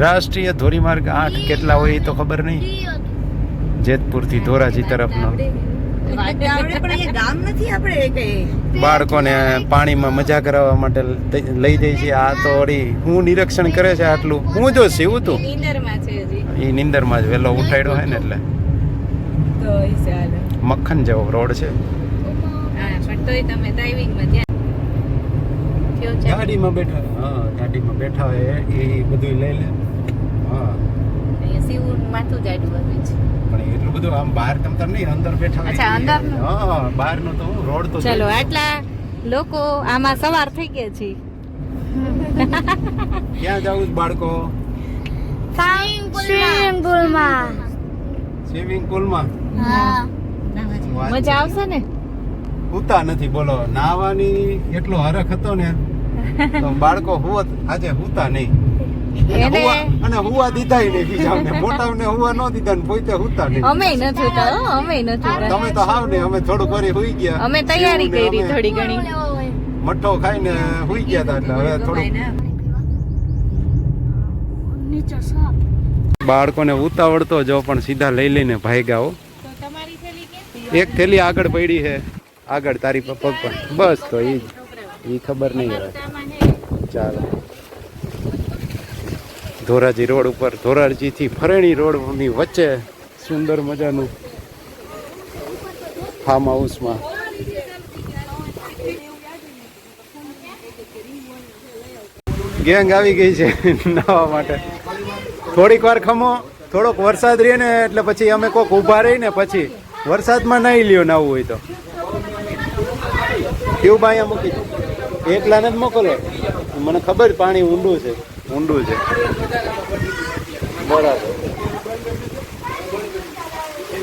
રાષ્ટ્રીય ધોરીમાર્ગ આઠ કેટલા હોય એ તો ખબર નહીં. જેતપુરથી ધોરાજી તરફનો. બાળકોને પાણીમાં મજા કરાવવા માટે લઈ જાય છે. આ તો વળી હું નિરીક્ષણ કરે છે આટલું. હું જો સીવું તું. એ નિંદરમાં જ વહેલો ઉઠાડ્યો હોય ને એટલે. મક્ખન જેવો રોડ છે. પણ તોય તમે ડ્રાઇવિંગમાં થયો છે. ગાડીમાં બેઠા હા ગાડીમાં બેઠા હોય એ બધું લઈ લે. હા. શિવનું માથું જાડું હતું છે. પણ એટલું બધું આમ બહાર તમ નહીં અંદર બેઠા હોય અચ્છા, અંદરનું? હા બહારનું તો હું રોડ તો ચલો આટલા લોકો આમાં સવાર થઈ ગયા છે. ક્યાં જાવું બાળકો? સ્વિમિંગ પુલમાં સ્વિમિંગ પુલમાં વાત મજા આવશે ને? ઉતા નથી બોલો. નાવાની એટલો હરખ હતો ને તો બાળકો હુવત આજે હુતા નહીં. અને હુવા- દીધાય નહીં બીજાને મોટાઓને હુવા ન દીધા ને પોતે હુતા નહીં. અમે નથી તો અમે નથી તમે તો હાવ ને અમે થોડું કરી હુઈ ગયા. અમે તૈયારી કરી થોડી ઘણી. મઠ્ઠો ખાઈને હુઈ ગયા હતા એટલે હવે થોડું નીચે સાપ. બાળકોને ઉતાવળતો જો પણ સીધા લઈ લઈને ભાગ્યા હો. એક થેલી આગળ પડી છે. આગળ તારી પગ પણ બસ તો એ એ ખબર નહીં હવે ચાલો. ધોરાજી રોડ ઉપર ધોરાજીથી ફરેણી રોડની વચ્ચે સુંદર મજાનું ફાર્મ હાઉસમાં ગેંગ આવી ગઈ છે નાવા માટે. થોડીક વાર ખમો થોડોક વરસાદ રહે ને એટલે પછી અમે કોક ઊભા રહીને પછી વરસાદમાં નાહી લ્યો નાવું હોય તો. એવું બા અહીંયા મૂકી દો. એકલા જ મોકલો. મને ખબર પાણી ઊંડું છે. ઊંડું છે. બરાબર.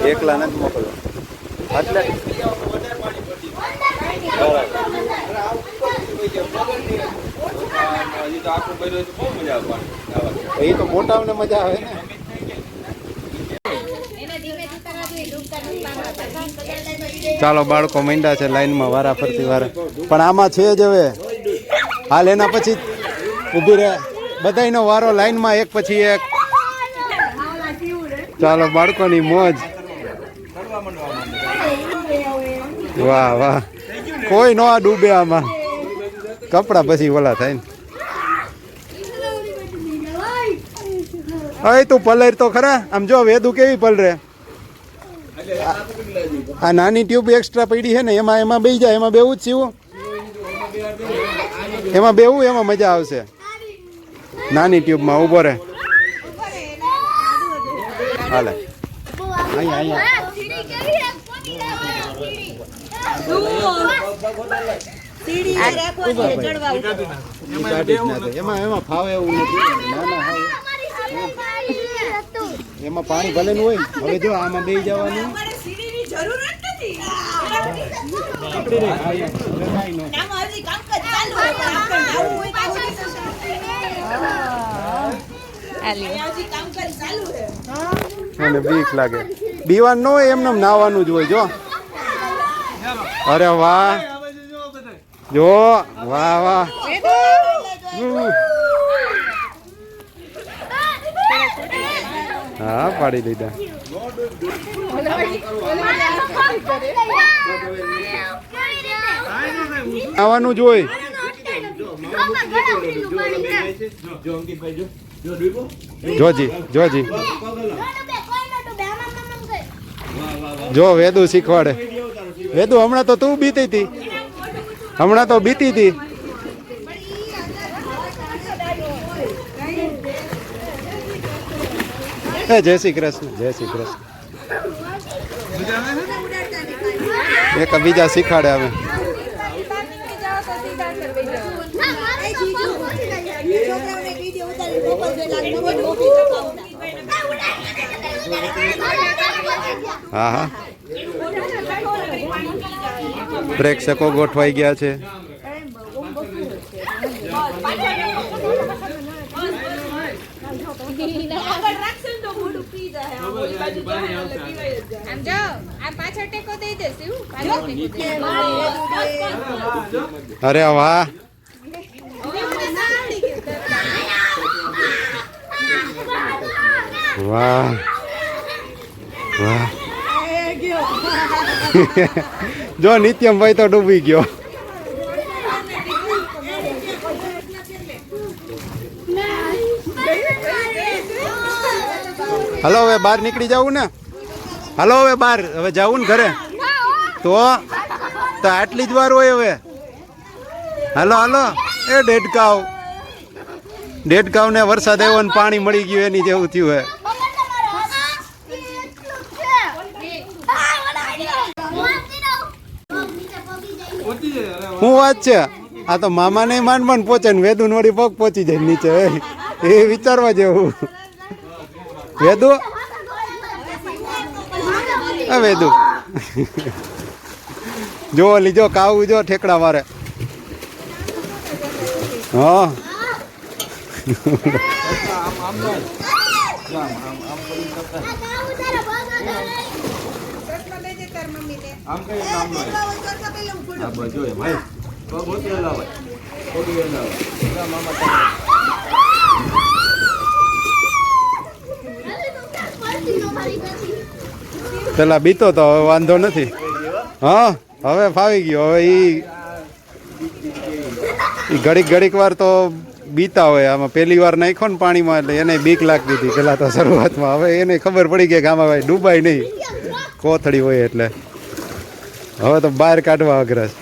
એકલાને જ મોકલો. એટલે બરાબર. એ તો મોટાઓને મજા આવે ને. ચાલો, બાળકો મીંડા છે, લાઈનમાં વારા ફરતી વારે. પણ આમાં છે જ હવે. હાલ એના પછી ઊભી રહે. બધાયનો વારો લાઈનમાં, એક પછી એક. ચાલો, બાળકોની મોજ. વાહ વાહ. કોઈ ન ડૂબે આમાં. કપડા પછી ઓલા થાય ને. હવે તું પલર તો ખરા? આમ જો, વેદુ કેવી પલરે? આ નાની ટ્યુબ એક્સ્ટ્રા પડી છે ને એમાં એમાં બે જાય એમાં બેવું જ સીવું એમાં બેવું એમાં મજા આવશે. નાની ટ્યુબમાં ઊભો રહે. હાલે. અહીંયા. એમાં એમાં ફાવે એવું નથી. ના ના હાવ. એમાં પાણી ભલે હોય હવે જો આમાં બે જવાનું પકડી રે. હા, અહીંયા. હવે કાંઈ ન. એને બીક લાગે બીવાન ન હોય એમને નાવાનું જ હોય જો અરે વાહ જો વાહ વાહ હા, પાડી લીધા. આવવાનું જોઈ. જોજી જોજી. જો, વેદુ શીખવાડે. વેદુ, હમણાં તો તું બીતી હતી હમણાં તો બીતી હતી એ જય શ્રી કૃષ્ણ. જય શ્રી કૃષ્ણ. એક બીજા શીખવાડે હવે. હા હા. પ્રેક્ષકો ગોઠવાઈ ગયા છે આમ જો આમ પાછળ ટેકો દઈ દે શિવ પાછળ ટેકો દઈ દે. અરે વાહ. વાહ. વાહ. જો નિત્યમભાઈ તો ડૂબી ગયો. હલો હવે બહાર નીકળી જવું ને? હલો હવે બહાર હવે જવું ને ઘરે? તો તો આટલી જ વાર હોય હવે. હાલો હાલો. એ ડેડકાવ. ડેડકાવ ને વરસાદ આવ્યો ને પાણી મળી ગયું એની જેવું થયું હે. શું વાત છે? આ તો મામા ને માંડ માંડ પહોંચે ને વેદુ વળી પગ પહોંચી જાય નીચે. એ વિચારવા જેવું. વેદુ? વેદુ. જો લીજો કાવું જો ઠેકડા મારે. હા. પેલા બીતો તો હવે વાંધો નથી. હા. હવે ફાવી ગયો. હવે એ ઘડીક ઘડીક વાર તો બીતા હોય. આમાં પહેલી વાર નાખ્યો ને પાણીમાં એટલે એને બીક લાગતી હતી. પેલા તો શરૂઆતમાં. હવે એને ખબર પડી કે આમાં ભાઈ ડૂબાય નહીં. કોથળી હોય એટલે. હવે તો બહાર કાઢવા અઘરસ.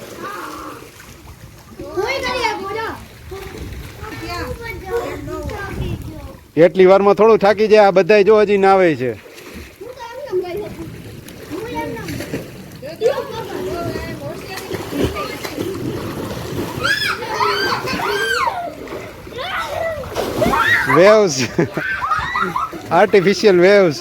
એટલી વારમાં થોડું થાકી જાય. આ બધાય જો હજી નાવે છે. વેવ્સ. Artificial waves.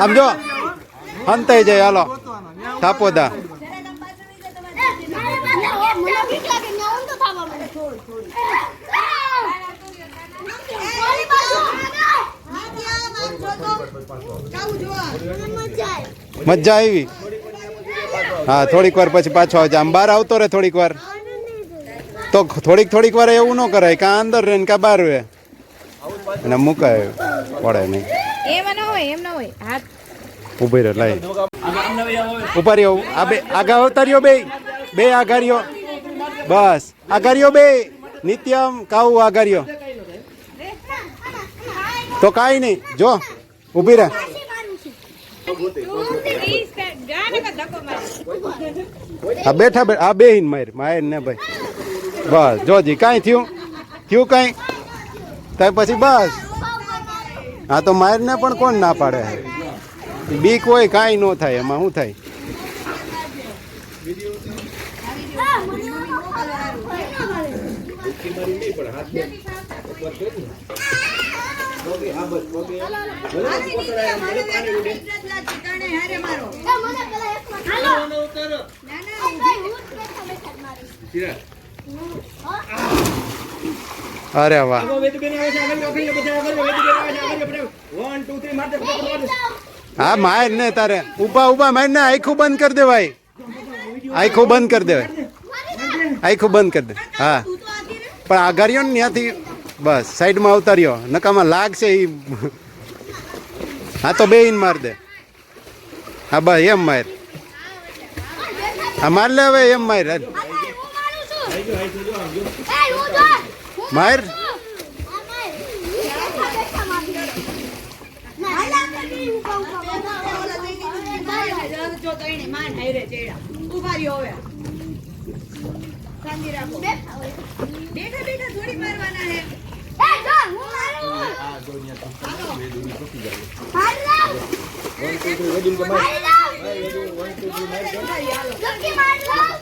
આમ જો, હંતાઈ જાય, હાલો. થાપોદા મજા આવી. હા, થોડીક વાર પછી પાછો આવજે. આમ બહાર આવતો રહે થોડીક વાર. તો થોડીક થોડીક વાર એવું ન કરાય, કાં અંદર રહે ને કાં બહાર રહે. અને મુકાય, પડે નહીં. એમાં ન હોય, એમ ન હોય. હાથ ઊભી રહે લાઈ ઊભા રહ્યો. આ બે આગા અવતાર્યો બે. બે આઘારીઓ. બસ. આઘારીઓ બે. નિત્યમ કાવું આઘારીઓ. તો કાંઈ નહીં. જો ઊભી રહે. આ બેઠા બે આ બેહીન માર માયર ને ભાઈ. બસ. જોજી કાંઈ થયું? થયું કાંઈ? ત્યાં પછી બસ. હા તો મારને પણ કોણ ના પાડે? બીક હોય કાંઈ ન થાય એમાં, શું થાય? અરે વાહ. હા માર ને તારે. ઊભા ઊભા માર ને આખું બંધ કરી દે ભાઈ આખું બંધ કરી દે આખું બંધ કરી દે. હા. પણ આઘારીઓ ને ત્યાંથી બસ સાઈડમાં અવતાર્યો નકામાં લાગશે એ હા તો બે ઇન માર દે. હા બસ એમ માર. હા માર લે હવે એમ માર. માર. બેઠા બેઠા થોડી મારવાના હે વેડિંગ કે માર વેડિંગ 1 2 3 માર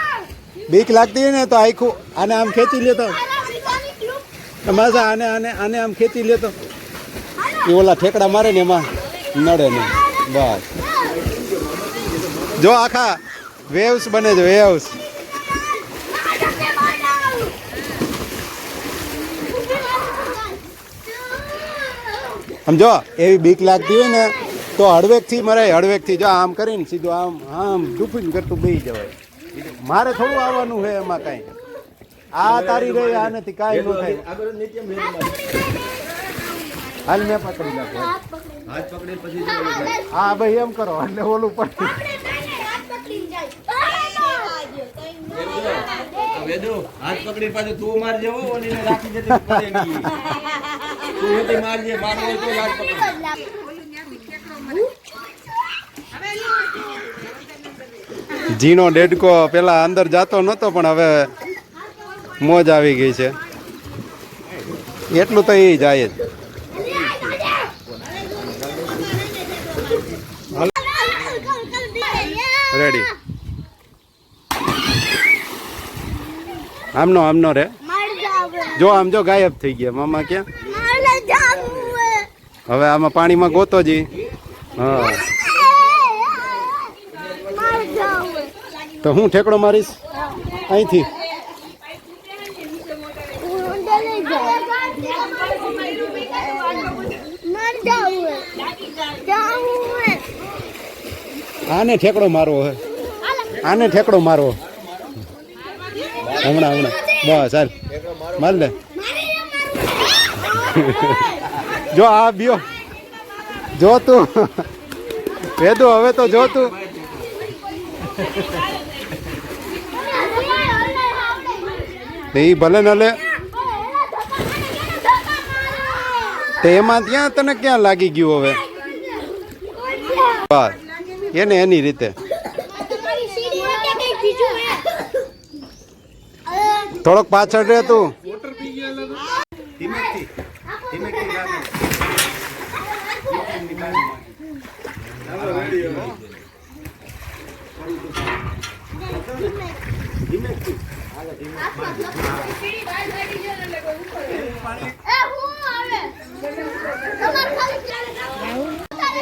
બીક લાગતી હોય ને તો આખું આને આમ ખેંચી લેતો. આને આને આને આમ ખેંચી લેતો. એ ઓલા ઠેકડા મારે ને એમાં નડે ને. બસ. જો આખા વેવ્સ બને છે, વેવ્સ. આમ જો, એવી બીક લાગતી હોય ને તો હળવેકથી મરાય, હળવેકથી જો આમ કરીને સીધું આમ આમ ડૂફીને કરતું બેસી જવાય. મારે થોડું આવવાનું છે એમાં કાંઈ. આ તારી રહી આ નથી કાંઈ ન થાય. હાલ મેં પકડી નાખો. હા ભાઈ એમ કરો એટલે ઓલું પણ. હાથ પકડી પાછું તું મારજે રાખી જતી તું મારજે મારવો હોય તો હાથ પકડી. જીનો ડેડકો પેલા અંદર જતો નહોતો પણ હવે મોજ આવી ગઈ છે. એટલું તો એ જાય જ. રેડી આમનો આમનો રે. જો આમ જો ગાયબ થઈ ગયા. મામા ક્યાં? હવે આમાં પાણીમાં ગોતો જી. હા. તો હું ઠેકડો મારીશ? અહીંથી. આને ઠેકડો મારવો હે. આને ઠેકડો મારવો. હમણાં હમણાં. બસ, હાલ. માર લે. જો આ બીઓ. જો તું. વેદો હવે તો જો તું. એ ભલે ન લે તે એમાં ત્યાં તને ક્યાં લાગી ગયું હવે? બસ. એને એની રીતે. થોડોક પાછળ રહે તું.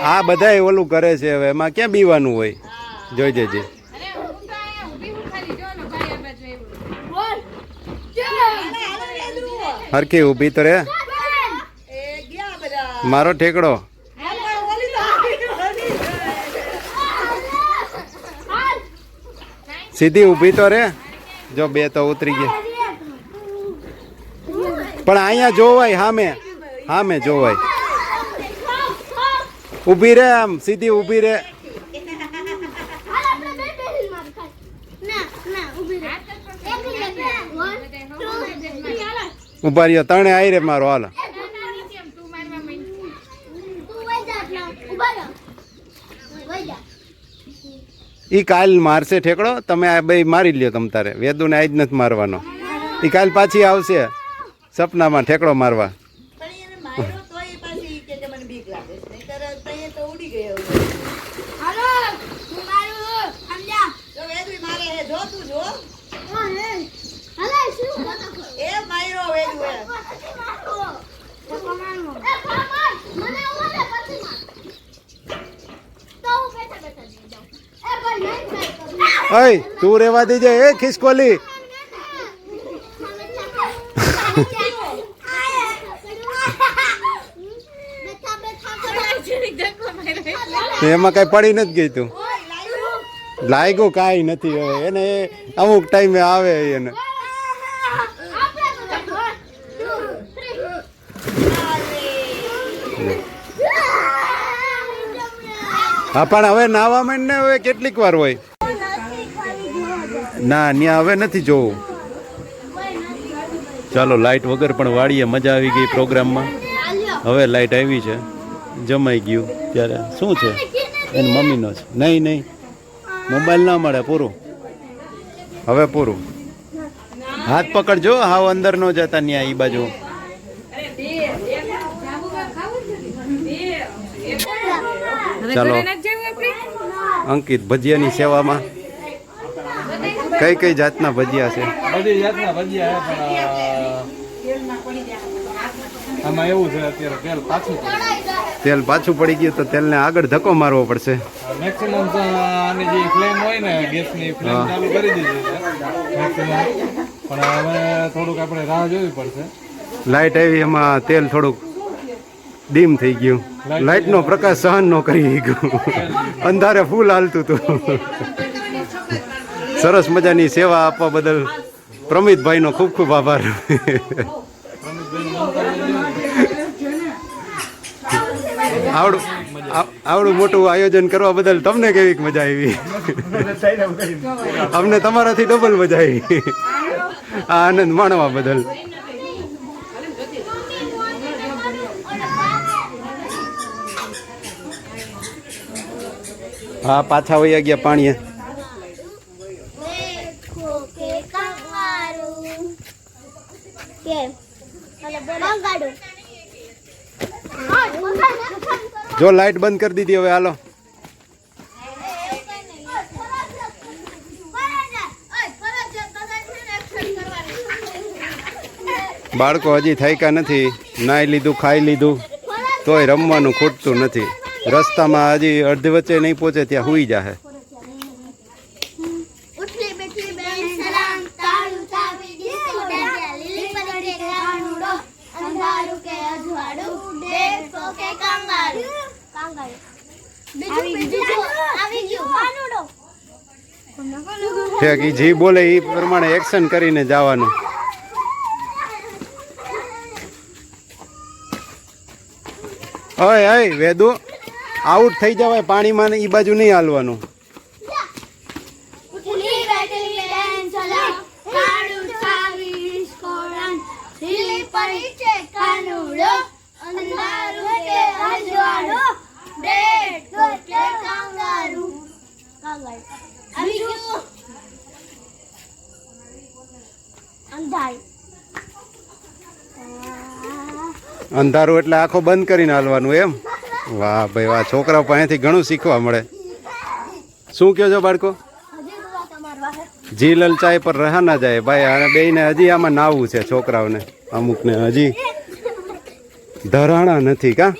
આ બધાય ઓલું કરે છે હવે. એમાં ક્યાં બીવાનું હોય? જોઈ જજે. હરખી ઊભી તો રે. મારો ઠેકડો. સીધી ઊભી તો રે. જો બે તો ઉતરી ગઈ પણ અહીંયા જોવાય હા મેં હા મેં જોવાય. ઊભી રે આમ, સીધી ઊભી રે. ઊભા રહ્યો, તણે આવી રે મારો, હાલ? ઈ કાલ મારશે ઠેકડો, તમે આ બે મારી લ્યો તમ તારે. વેદુને આજ નથી મારવાનો. ઈ કાલ પાછી આવશે સપનામાં ઠેકડો મારવા પણ એને માર્યો તોય પાછી ઈ કે કે મને બીક લાગે છે નહીંતર તઈએ તો ઉડી ગયો જો વેદુય મારે હે જો તું જો એ માર્યો વેદુ એ અય, તું રેવા દેજે, એ ખિસકોલી. એમાં કઈ પડી નથી ગઈ તું. લાગ્યું કાંઈ નથી હવે, એને અમુક ટાઈમે આવે એને. હા, પણ હવે નાવા માંડ ને હવે કેટલીક વાર હોય. ના ત્યાં હવે નથી જોવું. ચાલો લાઇટ વગર પણ વાળીએ મજા આવી ગઈ પ્રોગ્રામમાં. હવે લાઇટ આવી છે. જમાઈ ગયું ત્યારે. શું છે? એની મમ્મીનો છે. નહીં નહીં. મોબાઈલ ના મળે પૂરું. હવે પૂરું. હાથ પકડજો હાવ અંદર નો જતા ન્યા એ બાજુ. ચાલો. અંકિત ભજીયાની સેવામાં. કઈ કઈ જાતના ભજીયા છે? બધી જાતના ભજીયા છે પણ આમાં એવું છે અત્યારે તેલ પાછું તેલ પાછું પડી ગયું તો તેલને આગળ ધક્કો મારવો પડશે. મેક્સિમમ આની જે ફ્લેમ હોય ને ગેસની ફ્લેમ ચાલુ કરી દીધી છે. મેક્સિમમ પણ હવે થોડુંક આપણે રાહ જોવી પડશે. લાઇટ આવી એમાં તેલ થોડુંક ડીમ થઈ ગયું. લાઇટનો પ્રકાશ સહન ન કરી ગયું અંધારે ફૂલ હાલતું હતું. સરસ મજાની સેવા આપવા બદલ પ્રમિતભાઈનો ખૂબ ખૂબ આભાર. આવડું આવ- આવડું મોટું આયોજન કરવા બદલ તમને કેવી મજા આવી? અમને તમારાથી ડબલ મજા આવી. આ આનંદ માણવા બદલ. હા, પાછા વહી ગયા પાણીએ. જો લાઈટ બંધ કરી દીધી હવે, હાલો. બાળકો હજી થાયકા નથી. નાઈ લીધું, ખાઈ લીધું. તોય રમવાનું ખૂટતું નથી. રસ્તામાં હજી અડધી વચ્ચે નહીં પહોંચે, ત્યાં હુઈ જાહે. ઠેક જે બોલે એ પ્રમાણે એક્શન કરીને જવાનું. ઓય ઓય, વેદુ આઉટ થઈ જવાય, પાણીમાં ને એ બાજુ નહીં હાલવાનું. અંધારું એટલે આખો બંધ કરીને હાલવાનું એમ? વાહ ભાઈ, વાહ, છોકરાઓ પાસેથી ઘણું શીખવા મળે. શું કહો છો બાળકો? જી લલચાઈ પર રહ્યા ના જાય. ભાઈ, આને બેયને હજી આમાં નાવું છે છોકરાઓને. અમુકને હજી ધરાણા નથી કા?